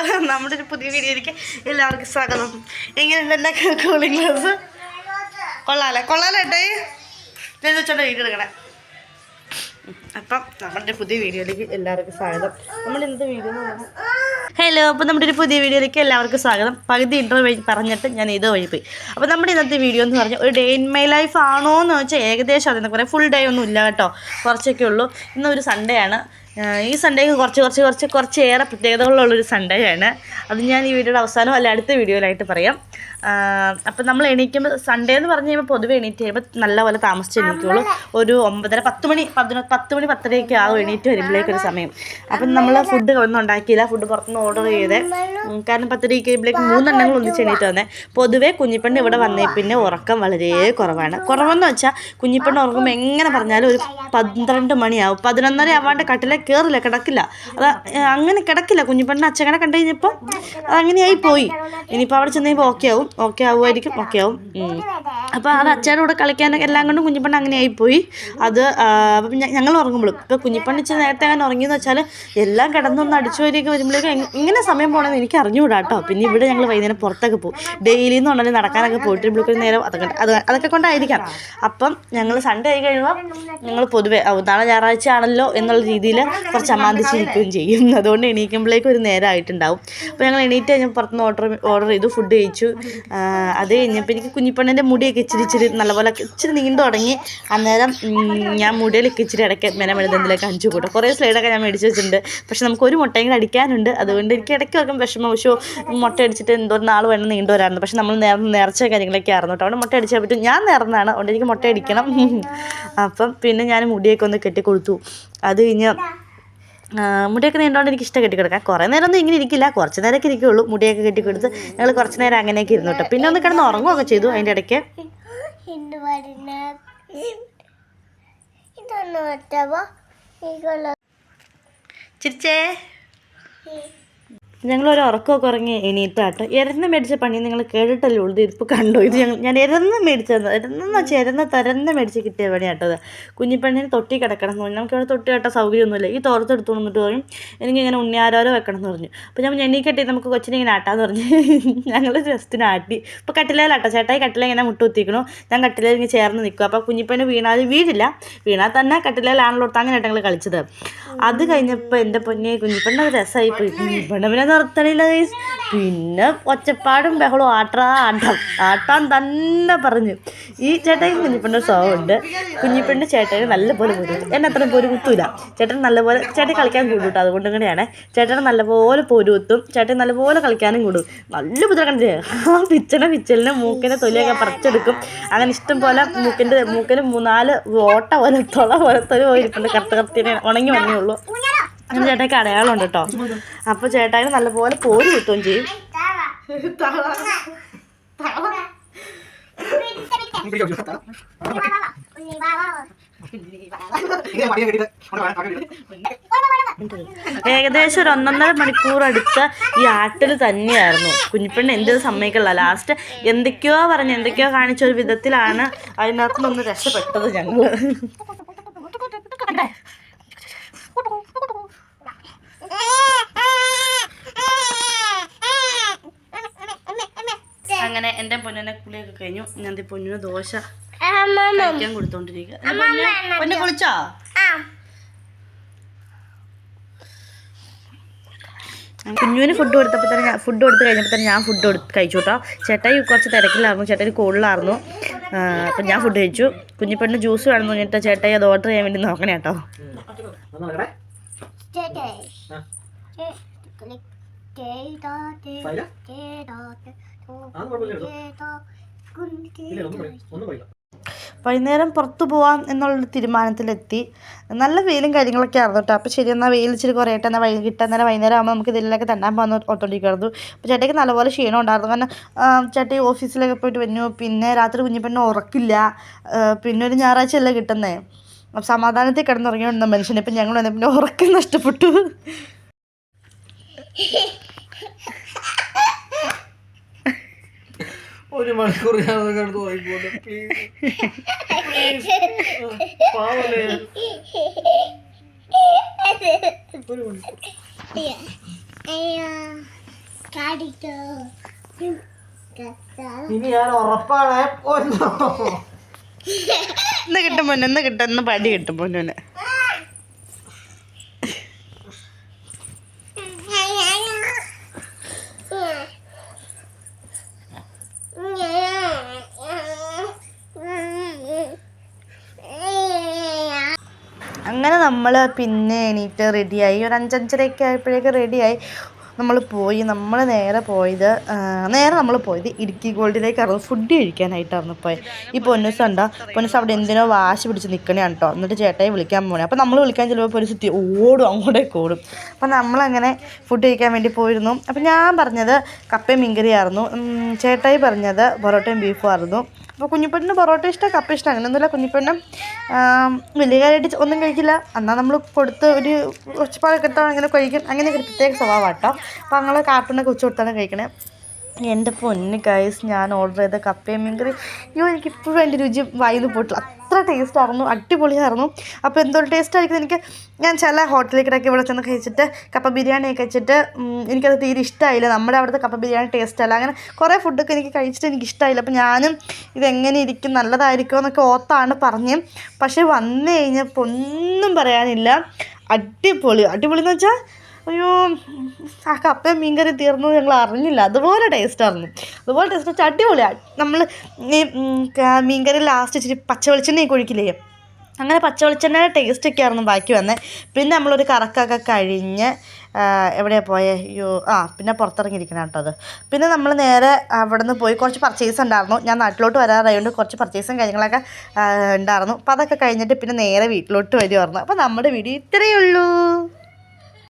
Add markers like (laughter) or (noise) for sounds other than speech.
(laughs) നമ്മുടെ ഒരു പുതിയ വീഡിയോയിലേക്ക് എല്ലാവർക്കും സ്വാഗതം. എങ്ങനെയുണ്ട്? എന്റെ കൂളിംഗ് ഗ്ലാസ് കൊള്ളാലേ. കൊള്ളാലേ കൊള്ളാലേട്ടേ ഞാൻ വെച്ചോണ്ട് വീഡിയോ എടുക്കണേ. അപ്പം നമ്മുടെ പുതിയ വീഡിയോയിലേക്ക് എല്ലാവർക്കും സ്വാഗതം. നമ്മൾ ഇന്നത്തെ വീഡിയോ ഹലോ അപ്പോൾ നമ്മുടെ ഒരു പുതിയ വീഡിയോയിലേക്ക് എല്ലാവർക്കും സ്വാഗതം. പകുതി ഇൻട്രോ വഴി പറഞ്ഞിട്ട് ഞാൻ ഇത് വഴി പോയി. അപ്പോൾ നമ്മുടെ ഇന്നത്തെ വീഡിയോ എന്ന് പറഞ്ഞാൽ ഒരു ഡേ ഇൻ മൈ ലൈഫ് ആണോ എന്ന് വെച്ചാൽ ഏകദേശം അതെന്ന് പറയാം ഫുൾ ഡേ ഒന്നും ഇല്ല കേട്ടോ. കുറച്ചൊക്കെ ഉള്ളൂ. ഇന്നൊരു സൺഡേ ആണ്. ഈ സൺഡേക്ക് കുറച്ച് കുറച്ച് കുറച്ച് കുറച്ച് കുറച്ചേറെ പ്രത്യേകതകളുള്ളൊരു സൺഡേ ആണ് അത് ഞാൻ ഈ വീഡിയോയുടെ അവസാനം അല്ല അടുത്ത വീഡിയോയിലായിട്ട് പറയാം. അപ്പം നമ്മൾ എണീക്കുമ്പോൾ സൺഡേ എന്ന് പറഞ്ഞു കഴിയുമ്പോൾ പൊതുവെ എണീറ്റ് കഴിയുമ്പോൾ നല്ലപോലെ താമസിച്ച് എണീക്കുള്ളൂ. ഒരു ഒമ്പതര പത്ത് മണി പതിനൊ പത്ത് മണി പത്തരയൊക്കെ ആവും എണീറ്റ് വരുമ്പോഴേക്കൊരു സമയം. അപ്പം നമ്മൾ ഫുഡ് ഒന്നും ഉണ്ടാക്കിയില്ല. ഫുഡ് പുറത്തുനിന്ന് ഓർഡർ ചെയ്തേ. കാരണം പത്തരയ്ക്ക് കഴിയുമ്പോഴേക്ക് മൂന്നെണ്ണങ്ങൾ ഒന്നിച്ച് എണീറ്റ് വന്നേ. പൊതുവെ കുഞ്ഞിപ്പണ്ട് ഇവിടെ വന്നേ. പിന്നെ ഉറക്കം വളരെ കുറവാണ്. കുറവെന്ന് വെച്ചാൽ കുഞ്ഞിപ്പണ്ട് ഉറങ്ങുമ്പോൾ എങ്ങനെ പറഞ്ഞാലും ഒരു പന്ത്രണ്ട് മണിയാവും. പതിനൊന്നര ആവാണ്ട് കട്ടിലെ കയറില്ല കിടക്കില്ല. അത് അങ്ങനെ കിടക്കില്ല. കുഞ്ഞിപ്പെണ്ണ് അച്ഛനെ കണ്ടു കഴിഞ്ഞപ്പോൾ അതങ്ങനെയായി പോയി. ഇനിയിപ്പോൾ അവിടെ ചെന്ന് കഴിയുമ്പോൾ ഓക്കെ ആവും. ഓക്കെ ആവുമായിരിക്കും. ഓക്കെ ആവും. അപ്പോൾ അത് അച്ഛന്റെ കൂടെ കളിക്കാൻ എല്ലാം കൊണ്ടും കുഞ്ഞിപ്പണ്ണ അങ്ങനെ ആയിപ്പോയി. അത് അപ്പം ഞങ്ങൾ ഉറങ്ങുമ്പോഴും ഇപ്പോൾ കുഞ്ഞിപ്പണ്ണ ഇച്ചിരി നേരത്തെ അങ്ങനെ ഉറങ്ങിയെന്ന് വെച്ചാൽ എല്ലാം കിടന്നൊന്ന് അടിച്ചു വരികയൊക്കെ വരുമ്പോഴേക്കും ഇങ്ങനെ സമയം പോകണമെന്ന് എനിക്ക് അറിഞ്ഞുകൂടാ കേട്ടോ പിന്നെ ഇവിടെ ഞങ്ങൾ വൈകുന്നേരം പുറത്തൊക്കെ പോകും. ഡെയിലി എന്ന് പറഞ്ഞാൽ നടക്കാനൊക്കെ പോയിട്ട് ഇവിടെ നേരം അതൊക്കെ അത് അതൊക്കെ കൊണ്ടായിരിക്കാം. അപ്പം ഞങ്ങൾ സൺഡേ ആയി കഴിയുമ്പോൾ ഞങ്ങൾ പൊതുവെ "ഔ, നാളെ ഞായറാഴ്ച ആണല്ലോ എന്നുള്ള രീതിയിൽ കുറച്ച് അമാന്തിച്ചിരിക്കുകയും ചെയ്യും. അതുകൊണ്ട് എണീക്കുമ്പോഴേക്കും ഒരു നേരം ആയിട്ടുണ്ടാവും. അപ്പോൾ ഞങ്ങൾ എണീറ്റ് ഞാൻ പുറത്തുനിന്ന് ഓർഡർ ഓർഡർ ചെയ്തു ഫുഡ് കഴിച്ചു. അത് കഴിഞ്ഞപ്പോൾ എനിക്ക് കുഞ്ഞിപ്പണ്ണിന്റെ മുടിയൊക്കെ ഇച്ചിരി ഇച്ചിരി നല്ലപോലെ ഇച്ചിരി നീണ്ടു തുടങ്ങി അന്നേരം ഞാൻ മുടിയിലൊക്കെ ഇച്ചിരി ഇടയ്ക്ക് മെന മെഴുതെന്തിലൊക്കെ അഞ്ചു കൂട്ടും. കുറേ സ്ലൈഡൊക്കെ ഞാൻ മേടിച്ച് വെച്ചിട്ടുണ്ട്. പക്ഷെ നമുക്ക് ഒരു മുട്ടയും കൂടെ അടിക്കാനുണ്ട്. അതുകൊണ്ട് എനിക്ക് ഇടയ്ക്ക് വെക്കും വിഷമം. പക്ഷേ മുട്ട അടിച്ചിട്ട് എന്തോ നാൾ വേണം നീണ്ടു വരാറുണ്ട് പക്ഷെ നമ്മൾ നേർ നേർച്ച കാര്യങ്ങളൊക്കെ ആയിരുന്നു കേട്ടോ. അവിടെ മുട്ട അടിച്ചാൽ പറ്റും. ഞാൻ നേർന്നതാണ്. അതുകൊണ്ട് എനിക്ക് മുട്ട അടിക്കണം. അപ്പം പിന്നെ ഞാൻ മുടിയൊക്കെ ഒന്ന് കെട്ടിക്കൊടുത്തു. അത് കഴിഞ്ഞ് മുടിയൊക്കെ നീണ്ടോണ്ട് എനിക്ക് ഇഷ്ടം കെട്ടിക്കിടക്കാൻ. കുറേ നേരം ഒന്നും ഇങ്ങനെ ഇരിക്കില്ല. കുറച്ച് നേരമൊക്കെ ഇരിക്കുള്ളൂ മുടിയൊക്കെ കെട്ടിക്കൊടുത്ത്. ഞങ്ങൾ കുറച്ച് നേരം അങ്ങനെയൊക്കെ ഇരുന്നു കേട്ടോ. പിന്നെ ഒന്ന് കിടന്ന് ഉറങ്ങുകയൊക്കെ ചെയ്തു അതിന്റെ ഇടയ്ക്ക്. ചിരിച്ചേ. ഞങ്ങൾ ഒരു ഉറക്കമൊക്കെ ഉറങ്ങി എണീറ്റാട്ടോ എരന്ന് മേടിച്ച പണി നിങ്ങൾ കേട്ടിട്ടല്ലേ ഉള്ളത് ഇതിപ്പോൾ കണ്ടോ? ഇത് ഞങ്ങൾ ഞാൻ എരന്ന് മേടിച്ചത്. എരന്നെന്ന് വെച്ചാൽ എരന്ന് തരന്ന് മേടിച്ച് കിട്ടിയ പണിയാട്ടോ അത് കുഞ്ഞിപ്പണ്ണിന് തൊട്ടി കിടക്കണം എന്ന് പറഞ്ഞു. നമുക്ക് ഇവിടെ തൊട്ടി കെട്ടാൻ സൗകര്യമൊന്നുമില്ല. ഈ തോർത്തെടുത്തു വന്നിട്ട് പറയും എനിക്കിങ്ങനെ ഉണ്ണിയാരോരോ വെക്കണം എന്ന് പറഞ്ഞു. അപ്പോൾ ഞാൻ എണ്ണി കെട്ടി നമുക്ക് കൊച്ചിനെ ഇങ്ങനെ ആട്ടാന്ന് പറഞ്ഞു. (laughs) ഞങ്ങൾ ജസ്റ്റിന് ആട്ടി. ഇപ്പോൾ കട്ടിലേലാട്ടോ ചേട്ടായി കട്ടില ഇങ്ങനെ മുട്ട് കുത്തിക്കണു ഞാൻ കട്ടിലേ ഇങ്ങനെ ചേർന്ന് നിൽക്കും അപ്പോൾ കുഞ്ഞിപ്പണ്ണി വീണാൽ വീഴില്ല. വീണാൽ തന്നെ കട്ടിലേലാണല്ലോ അങ്ങനെ ഞങ്ങൾ കളിച്ചത്. അത് കഴിഞ്ഞപ്പോൾ എന്റെ പൊന്നെ കുഞ്ഞിപ്പണ്ണ രസമായി പോയി. കുഞ്ഞിപ്പണ്ണ പിന്നെ നിർത്തണില്ല ഗൈസ് പിന്നെ ഒച്ചപ്പാടും ബഹളും ആട്ടാ ആട്ടം. ആട്ടാൻ തന്നെ പറഞ്ഞു. ഈ ചേട്ടൻ കുഞ്ഞിപ്പെണ്ണ സ്വഭാവമുണ്ട്. കുഞ്ഞിപ്പണ്ണ് ചേട്ടന് നല്ലപോലെ പൊരുത്തു എന്നെ അത്ര പൊരുത്തൂല ചേട്ടൻ നല്ലപോലെ ചേട്ടൻ കളിക്കാൻ കൂടും അതുകൊണ്ട് ഇങ്ങനെയാണ് ചേട്ടൻ നല്ലപോലെ പൊരുത്തും ചേട്ടൻ നല്ലപോലെ കളിക്കാനും കൂടും. നല്ല പുതിയ കണ്ടില്ലേ? ആ പിച്ചനെ പിച്ചലിനെ മൂക്കിനെ തൊലിയൊക്കെ പറിച്ചെടുക്കും. അങ്ങനെ ഇഷ്ടം പോലെ മൂക്കിന്റെ മൂക്കിന് മൂന്നാൽ ഓട്ട പോലെ തൊള പോലെ തൊലി പോയിരിപ്പുണ്ട് കറുത്ത കറുത്തിനെ ഉണങ്ങി ഉള്ളൂ. അങ്ങനെ ചേട്ടായിക്ക് അടയാളമുണ്ട് കേട്ടോ. അപ്പോൾ ചേട്ടായിന് നല്ലപോലെ പോര് കിട്ടുകയും ചെയ്യും. ഏകദേശം ഒരു ഒന്നൊന്നര മണിക്കൂർ അടുത്ത ഈ ആട്ടിൽ തന്നെയായിരുന്നു. കുഞ്ഞിപ്പെണ്ണ് എന്ത് സമ്മതിക്കില്ല ലാസ്റ്റ് എന്തൊക്കെയോ പറഞ്ഞ് എന്തൊക്കെയോ കാണിച്ച ഒരു വിധത്തിലാണ് അതിനകത്തുനിന്ന് ഒന്ന് രക്ഷപ്പെട്ടത് ഞങ്ങൾ അങ്ങനെ പൊന്നെ കുളിയൊക്കെ കഴിഞ്ഞു. ഞാൻ ദേ പൊന്നിന് ദോശ കഴിക്കാൻ കൊടുത്തോണ്ടിരിക്കുക പൊന്നെ കുളിച്ചോ? കുഞ്ഞുവിന് ഫുഡ് കൊടുത്തപ്പോൾ തന്നെ ഞാൻ ഫുഡ് കൊടുത്ത് കഴിഞ്ഞപ്പോൾ തന്നെ ഞാൻ ഫുഡ് കൊടുത്ത് കഴിച്ചു കേട്ടോ ചേട്ടായി കുറച്ച് തിരക്കിലായിരുന്നു. ചേട്ടായി കൂടുതലായിരുന്നു അപ്പം ഞാൻ ഫുഡ് കഴിച്ചു. കുഞ്ഞിപ്പെണ്ണ് ജ്യൂസ് വേണമെന്ന് പറഞ്ഞിട്ട് ചേട്ടായി അത് ഓർഡർ ചെയ്യാൻ വേണ്ടി നോക്കണേ കേട്ടോ. വൈകുന്നേരം പുറത്തു പോവാം എന്നുള്ള തീരുമാനത്തിലെത്തി. നല്ല വെയിലും കാര്യങ്ങളൊക്കെ ആയിരുന്നു കേട്ടോ. അപ്പോൾ ശരി എന്നാൽ വെയിൽ ഇച്ചിരി കുറയട്ടെ എന്നാൽ വൈകി കിട്ടുന്ന വൈകുന്നേരം ആകുമ്പോൾ നമുക്ക് ഇതിലൊക്കെ തന്നാൻ പോകുന്ന ഓർത്തോണ്ടിരിക്കുമായിരുന്നു അപ്പോൾ ചേട്ടയ്ക്ക് നല്ലപോലെ ക്ഷീണം ഉണ്ടായിരുന്നു. കാരണം ചേട്ടി ഓഫീസിലൊക്കെ പോയിട്ട് വന്നു. പിന്നെ രാത്രി കുഞ്ഞിപ്പെണ്ണ ഉറക്കില്ല. പിന്നെ ഒരു ഞായറാഴ്ച അല്ലേ കിട്ടുന്നേ. അപ്പം സമാധാനത്തിൽ കിടന്നുറങ്ങിയോണ്ട് മനുഷ്യനെ. ഇപ്പം ഞങ്ങൾ വന്നപ്പോൾ പിന്നെ ഉറക്കം നഷ്ടപ്പെട്ടു. (laughs) ഒരു മണിക്കൂർ ഞാൻ എടുത്ത് വായിക്കോട്ടെ പ്ലീസ് ഇനി ഞാൻ ഉറപ്പാണ്. ഒന്നോ കിട്ടും പൊന്നെ ഇന്ന് കിട്ടും. പടി കിട്ടും പൊന്നുന് അങ്ങനെ നമ്മൾ പിന്നെ എണീറ്റ് റെഡിയായി ഒരു അഞ്ചഞ്ചരയൊക്കെ ആയപ്പോഴേക്ക് റെഡിയായി നമ്മൾ പോയി. നമ്മൾ നേരെ പോയത് നേരെ നമ്മൾ പോയത് ഇടുക്കി ഗോൾഡിലേക്കായിരുന്നു ഫുഡ് കഴിക്കാനായിട്ടായിരുന്നു പോയത് ഈ പൊന്നൂസ് ഉണ്ടോ പൊന്നൂസ് അവിടെ എന്തിനോ വാശി പിടിച്ച് നിൽക്കണേ കേട്ടോ എന്നിട്ട് ചേട്ടായി വിളിക്കാൻ പോകണേ അപ്പോൾ നമ്മൾ വിളിക്കാൻ ചിലപ്പോൾ പൊന്നൂസ് ഓടും അങ്ങോട്ടേക്ക് ഓടും അപ്പോൾ നമ്മളങ്ങനെ ഫുഡ് കഴിക്കാൻ വേണ്ടി പോയിരുന്നു. അപ്പോൾ ഞാൻ പറഞ്ഞത് കപ്പയും മീൻകറിയായിരുന്നു. ചേട്ടായി പറഞ്ഞത് പൊറോട്ടയും ബീഫും ആയിരുന്നു. അപ്പോൾ കുഞ്ഞിപ്പെണ്ണിന് പൊറോട്ട ഇഷ്ടം കപ്പ ഇഷ്ടം അങ്ങനെയൊന്നുമില്ല. കുഞ്ഞിപ്പെണ്ണും വലിയ കാര്യമായിട്ട് ഒന്നും കഴിക്കില്ല. എന്നാൽ നമ്മൾ കൊടുത്ത് ഒരു ഒച്ചപ്പാടൊക്കെ എടുത്താൽ അങ്ങനെ കഴിക്കും. അങ്ങനെയൊക്കെ ഒരു പ്രത്യേക സ്വഭാവം കേട്ടോ അപ്പോൾ ഞങ്ങൾ കാർട്ടൂണൊക്കെ ഉച്ച കൊടുത്താണ് കഴിക്കണേ. എന്റെ പൊന്ന് കൈസ് ഞാൻ ഓർഡർ ചെയ്ത കപ്പയും മീൻകറി അയ്യോ എനിക്കിപ്പോഴും എന്റെ രുചി വായിന്ന് പോയിട്ടില്ല അത്ര ടേസ്റ്റ് ആയിരുന്നു അടിപൊളിയായിരുന്നു. അപ്പോൾ എന്തോ ടേസ്റ്റ് ആയിരിക്കും എനിക്ക് ഞാൻ ചില ഹോട്ടലിലേക്കിടയ്ക്ക് ഇവിടെ ചെന്ന് കഴിച്ചിട്ട് കപ്പ ബിരിയാണി വെച്ചിട്ട് എനിക്കത് തീരെ ഇഷ്ടമായില്ല നമ്മുടെ അവിടുത്തെ കപ്പ ബിരിയാണി ടേസ്റ്റ് അല്ല. അങ്ങനെ കുറേ ഫുഡൊക്കെ എനിക്ക് കഴിച്ചിട്ട് എനിക്ക് ഇഷ്ടമായില്ല അപ്പോൾ ഞാനും ഇതെങ്ങനെ ഇരിക്കും നല്ലതായിരിക്കുമോ എന്നൊക്കെ ഓത്താണ് പറഞ്ഞ്. പക്ഷേ വന്നു കഴിഞ്ഞപ്പോൾ ഒന്നും പറയാനില്ല. അടിപൊളി. അടിപൊളി എന്ന് വെച്ചാൽ അയ്യോ ആ കപ്പയും മീൻകറി തീർന്നു ഞങ്ങൾ അറിഞ്ഞില്ല. അതുപോലെ ടേസ്റ്റ് ആയിരുന്നു. അതുപോലെ ടേസ്റ്റ് അടിപൊളിയാണ് നമ്മൾ ഈ മീൻകറി ലാസ്റ്റ് ഇച്ചിരി പച്ച വെളിച്ചെണ്ണയൊക്കെ ഒഴിക്കില്ലേ? അങ്ങനെ പച്ച വെളിച്ചെണ്ണയുടെ ടേസ്റ്റ് ഒക്കെ ആയിരുന്നു ബാക്കി വന്നത് പിന്നെ നമ്മളൊരു കറക്കൊക്കെ കഴിഞ്ഞ് എവിടെയാണ് പോയേ? അയ്യോ ആ പിന്നെ പുറത്തിറങ്ങിയിരിക്കണം കേട്ടോ അത്. പിന്നെ നമ്മൾ നേരെ അവിടെ നിന്ന് പോയി കുറച്ച് പർച്ചേസ് ഉണ്ടായിരുന്നു. ഞാൻ നാട്ടിലോട്ട് വരാറായതുകൊണ്ട് കുറച്ച് പർച്ചേസും കാര്യങ്ങളൊക്കെ ഉണ്ടായിരുന്നു. അപ്പോൾ അതൊക്കെ കഴിഞ്ഞിട്ട് പിന്നെ നേരെ വീട്ടിലോട്ട് വരുമായിരുന്നു അപ്പോൾ നമ്മുടെ വീഡിയോ ഇത്രയേ ഉള്ളൂ.